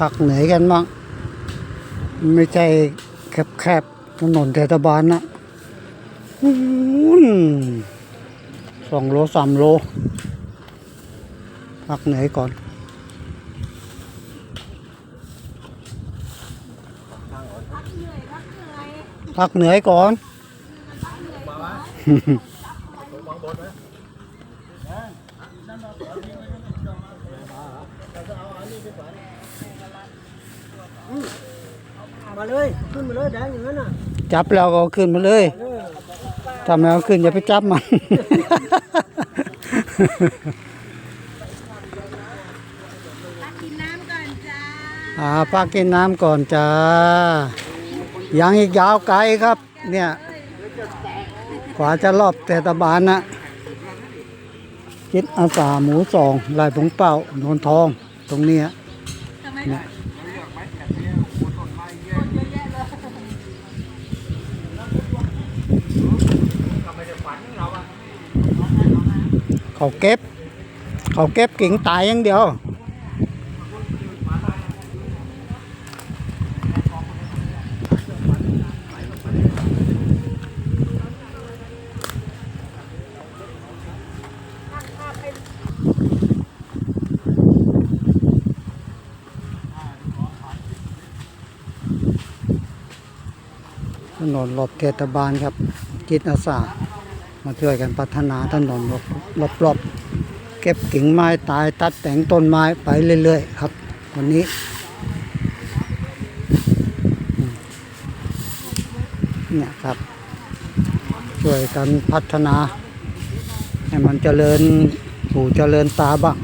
พักเหนื่อยกันบ้างไม่ใช่แคบๆถนนเทศบาลนะสองโลสามโลพักเหนื่อยก่อนพักเหนื่อยก่อน มาเลยขึ้นมาเลยแดงอย่างนั้นน่ะจับแล้วก็เอาขึ้นมาเลยถ้าไม่เอาขึ้นอย่าไปจับมัน กินน้ำก่อนจ้าอ่าพักกินน้ำก่อนจ้า ยังอีกยาวไกลครับ เนี่ย กว่าจะรอบเทศบาลนะ จิตอาสาหมูสองลายผงเป่าโนนทองตรงเนี้ยทำไมเนี่ยเขาเก็บ เขาเก็บกิ่งตายอย่างเดียว ถนนรอบเทศบาลครับ จิตอาสา มาช่วยกันพัฒนาถนนรอบรอบๆเก็บกิ่งไม้ตายตัดแต่งต้นไม้ไปเรื่อยๆครับ วันนี้เนี่ยครับช่วยกันพัฒนา ให้มันเจริญ ผูเจริญตาบ้าง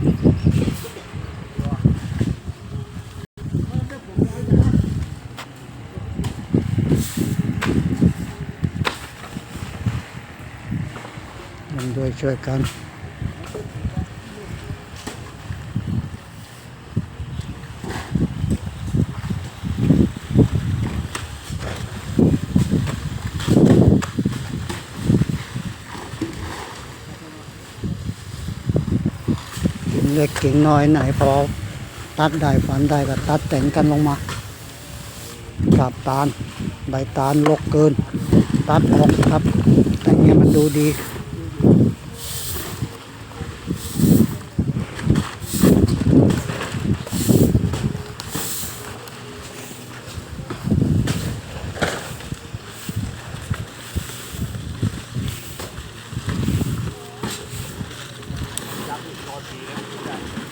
ร่วมด้วยช่วยกัน เล็กกิ่งน้อยไหนพอตัดได้ฝันได้ก็ตัดแต่งกันลงมากับตาลใบตาลลกเกิน ตัดออกครับ แต่งให้มันดูดี น